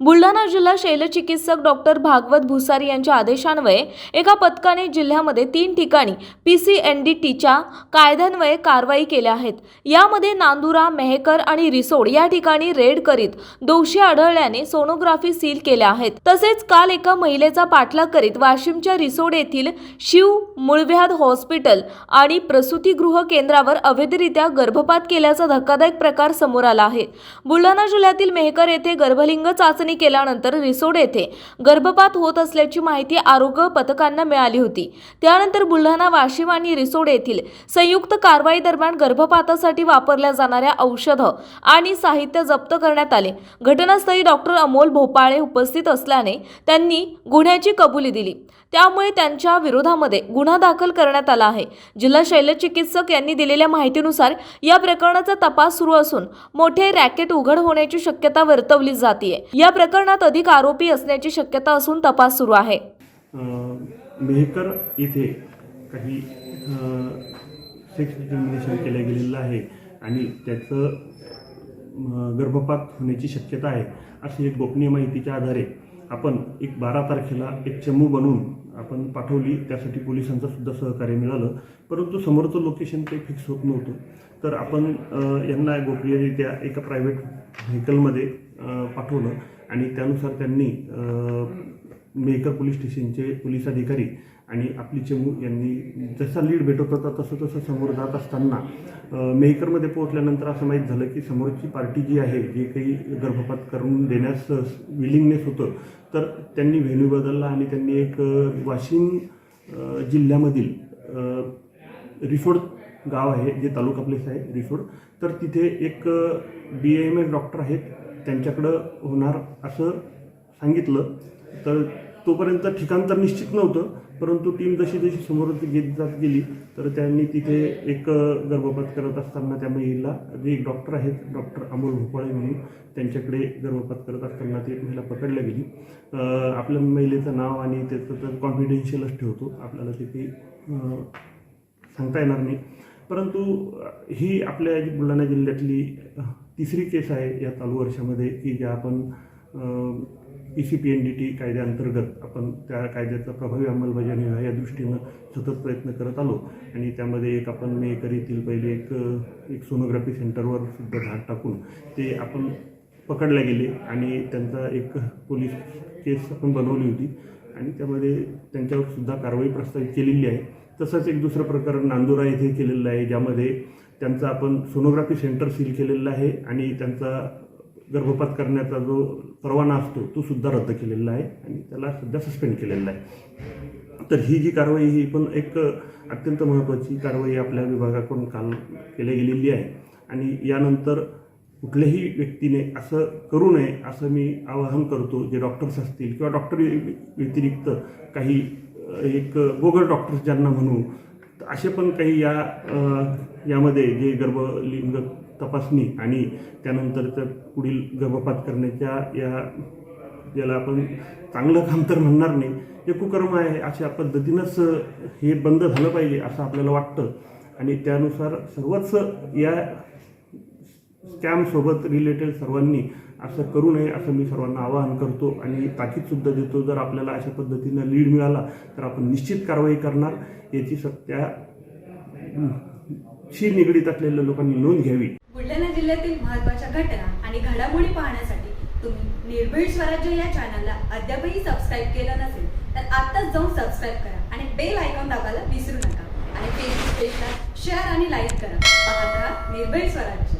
बुलढाणा जिल्हा शैलचिकित्सक डॉक्टर भागवत भुसारी यांच्या आदेशान्वये एका पथकाने जिल्ह्यामध्ये तीन ठिकाणी पी सी एन डी टीच्या कायद्यान्वये कारवाई केल्या आहेत. यामध्ये नांदुरा मेहकर आणि रिसोड या ठिकाणी रेड करीत दोषी आढळल्याने सोनोग्राफी सील केल्या आहेत. तसेच काल एका महिलेचा पाठलाग करीत वाशिमच्या रिसोड येथील शिव मुळव्याध हॉस्पिटल आणि प्रसूतीगृह केंद्रावर अवैधरित्या गर्भपात केल्याचा धक्कादायक प्रकार समोर आला आहे. बुलढाणा जिल्ह्यातील मेहकर येथे गर्भलिंग चाचणी केल्यानंतर रिसोड येथे गर्भपात होत असल्याची माहिती आरोग्य पथकांना मिळाली होती. त्यानंतर बुलढाणा वाशिम आणि रिसोड येथील संयुक्त कारवाई दरम्यान गर्भपातासाठी वापरल्या जाणाऱ्या औषधं आणि साहित्य जप्त करण्यात आले. घटनास्थळी डॉक्टर अमोल भोपाळे उपस्थित असल्याने त्यांनी गुन्ह्याची कबुली दिली. त्यामुळे त्यांच्या विरोधामध्ये गुन्हा दाखल करण्यात आला आहे. जिल्हा शल्यचिकित्सक यांनी दिलेल्या माहितीनुसार या प्रकरणाचा तपास सुरू असून मोठे रॅकेट उघड होण्याची शक्यता वर्तवली जाते या प्रकरणात अधिक आरोपी असण्याची शक्यता असून तपास सुरू आहे. मेहकर इथे काही सेक्स डिटर्मिनेशन केलं गेलेलं आहे आणि त्याचं गर्भपात होण्याची शक्यता आहे अशी एक गोपनीय माहितीच्या आधारे आपण एक बारा तारखेला एक चमू बनवून आपण पाठवली. त्यासाठी पोलिसांचं सुद्धा सहकार्य मिळालं. परंतु समोरचं लोकेशन काही फिक्स होत नव्हतं. तर आपण यांना गोपनीयरित्या एका प्रायव्हेट व्हेकलमध्ये पाठवलं. आणि त्यानुसार त्यांनी मेहकर पोलीस स्टेशनचे पोलीस अधिकारी आणि आपली चमू यांनी जसा लीड भेटत होता तसं तसं समोर जात असताना मेहकरमध्ये पोहोचल्यानंतर असं माहीत झालं की समोरची पार्टी जी आहे जे काही गर्भपात करून देण्यास विलिंगनेस होतं तर त्यांनी व्हेन्यू बदलला आणि त्यांनी एक वाशिम जिल्ह्यामधील रिसोड गाव आहे जे तालुका प्लेस आहे रिसोड तर तिथे एक बी एम एस डॉक्टर आहेत त्यांच्याकडं होणार असं सांगितलं. तर तोपर्यंत ठिकाण तर निश्चित नव्हतं परंतु टीम जशी जशी समोर घेत जात गेली तर त्यांनी तिथे एक गर्भपात करत असताना त्या महिला जे एक डॉक्टर आहेत डॉक्टर अमोल भोपाळे म्हणून त्यांच्याकडे गर्भपात करत असताना ती एक महिला पकडल्या गेली. आपल्या महिलेचं नाव आणि त्याचं तर कॉन्फिडेन्शियलच ठेवतो. आपल्याला ते काही सांगता येणार नाही. परंतु ही आपल्या जी बुलढाणा जिल्ह्यातली तिसरी केस आहे या चालू वर्षामध्ये की ज्या आपण P C P N D T कायद्याअंतर्गत आपण त्या कायद्याचा प्रभावी अंमलबजावणी व्हावी या दृष्टीनं सतत प्रयत्न करत आलो. आणि त्यामध्ये एक आपण मेकर येथील पहिले एक एक सोनोग्राफी सेंटरवर सुद्धा धाड टाकून ते आपण पकडले गेले आणि त्यांचा एक पोलीस केस आपण बनवली होती. आणि त्यामध्ये त्यांच्यावर सुद्धा कारवाई प्रस्तावित केलेली आहे. तसंच एक दुसरं प्रकरण नांदुरा येथे केलेलं आहे ज्यामध्ये त्यांचा आपण सोनोग्राफी सेंटर सील केलेलं आहे आणि त्यांचा गर्भपात करण्याचा जो परवाना असतो तो सुद्धा रद्द केलेला आहे आणि त्याला सध्या सस्पेंड केलेला आहे. तर ही जी कारवाई ही पण एक अत्यंत महत्त्वाची कारवाई आपल्या विभागाकडून काल केली गेलेली आहे. आणि यानंतर कुठल्याही व्यक्तीने असं करू नये असं मी आवाहन करतो जे डॉक्टर्स असतील किंवा डॉक्टर व्यतिरिक्त काही एक बोगर डॉक्टर्स ज्यांना म्हणू असे पण काही या यामध्ये जे गर्भलिंग तपासणी आणि त्यानंतरचं पुढील गर्भपात करण्याच्या या याला आपण चांगलं काम तर म्हणणार नाही हे कुकर्म आहे अशा पद्धतीनंच हे बंद झालं पाहिजे असं आपल्याला वाटतं. आणि त्यानुसार सर्वच या स्कॅमसोबत रिलेटेड सर्वांनी असं करू नये असं मी सर्वांना आवाहन करतो आणि ताकीदसुद्धा देतो. जर आपल्याला अशा पद्धतीनं लीड मिळाला तर आपण निश्चित कारवाई करणार. याची सत्या शी निगडीत असलेल्या लोकांनी नोंद घ्यावी. बुलढाणा जिल्ह्यातील महत्त्वाच्या घटना आणि घडामोडी पाहण्यासाठी तुम्ही निर्भीड स्वराज्य या चॅनलला अद्यापही सबस्क्राईब केलं नसेल तर आत्ताच जाऊन सबस्क्राईब करा आणि बेल आयकॉन दाबायला विसरू नका. आणि फेसबुक पेजला शेअर आणि लाईक करा. पाहत राहा निर्भीड स्वराज्य.